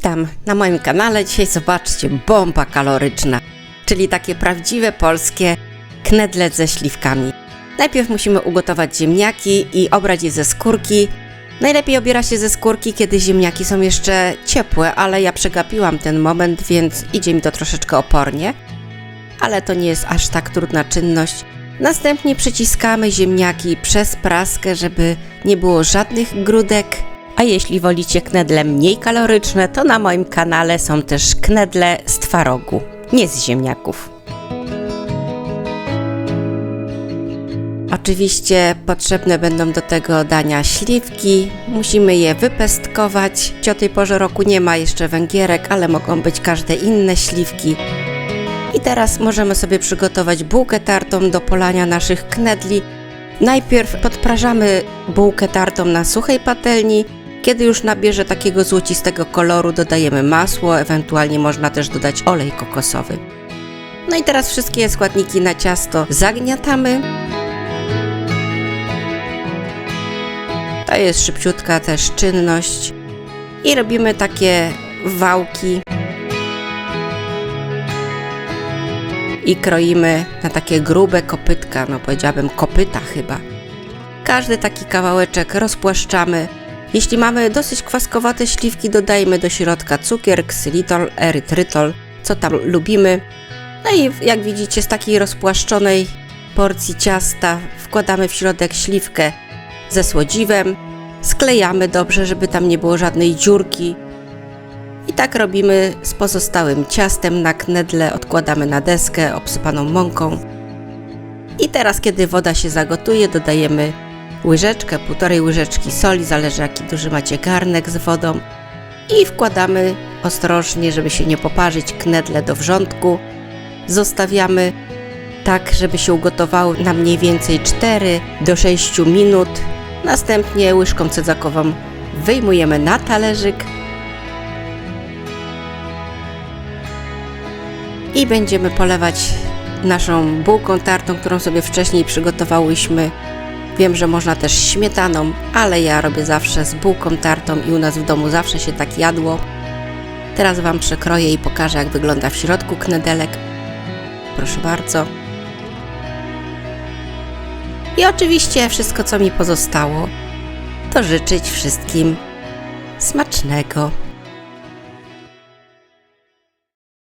Witam na moim kanale. Dzisiaj zobaczcie, bomba kaloryczna, czyli takie prawdziwe polskie knedle ze śliwkami. Najpierw musimy ugotować ziemniaki i obrać je ze skórki. Najlepiej obiera się ze skórki, kiedy ziemniaki są jeszcze ciepłe, ale ja przegapiłam ten moment, więc idzie mi to troszeczkę opornie. Ale to nie jest aż tak trudna czynność. Następnie przyciskamy ziemniaki przez praskę, żeby nie było żadnych grudek. A jeśli wolicie knedle mniej kaloryczne, to na moim kanale są też knedle z twarogu, nie z ziemniaków. Oczywiście potrzebne będą do tego dania śliwki. Musimy je wypestkować. O tej porze roku nie ma jeszcze węgierek, ale mogą być każde inne śliwki. I teraz możemy sobie przygotować bułkę tartą do polania naszych knedli. Najpierw podprażamy bułkę tartą na suchej patelni. Kiedy już nabierze takiego złocistego koloru, dodajemy masło, ewentualnie można też dodać olej kokosowy. No i teraz wszystkie składniki na ciasto zagniatamy. To jest szybciutka też czynność. I robimy takie wałki. I kroimy na takie grube kopytka, no powiedziałabym kopyta chyba. Każdy taki kawałeczek rozpłaszczamy. Jeśli mamy dosyć kwaskowate śliwki, dodajmy do środka cukier, ksylitol, erytrytol, co tam lubimy. No i jak widzicie, z takiej rozpłaszczonej porcji ciasta wkładamy w środek śliwkę ze słodziwem, sklejamy dobrze, żeby tam nie było żadnej dziurki. I tak robimy z pozostałym ciastem na knedle, odkładamy na deskę obsypaną mąką. I teraz, kiedy woda się zagotuje, dodajemy łyżeczkę, półtorej łyżeczki soli, zależy jaki duży macie garnek z wodą. I wkładamy ostrożnie, żeby się nie poparzyć, knedle do wrzątku. Zostawiamy tak, żeby się ugotowały na mniej więcej 4 do 6 minut. Następnie łyżką cedzakową wyjmujemy na talerzyk i będziemy polewać naszą bułką tartą, którą sobie wcześniej przygotowałyśmy. Wiem, że można też śmietaną, ale ja robię zawsze z bułką tartą i u nas w domu zawsze się tak jadło. Teraz Wam przekroję i pokażę, jak wygląda w środku knedelek. Proszę bardzo. I oczywiście wszystko, co mi pozostało, to życzyć wszystkim smacznego.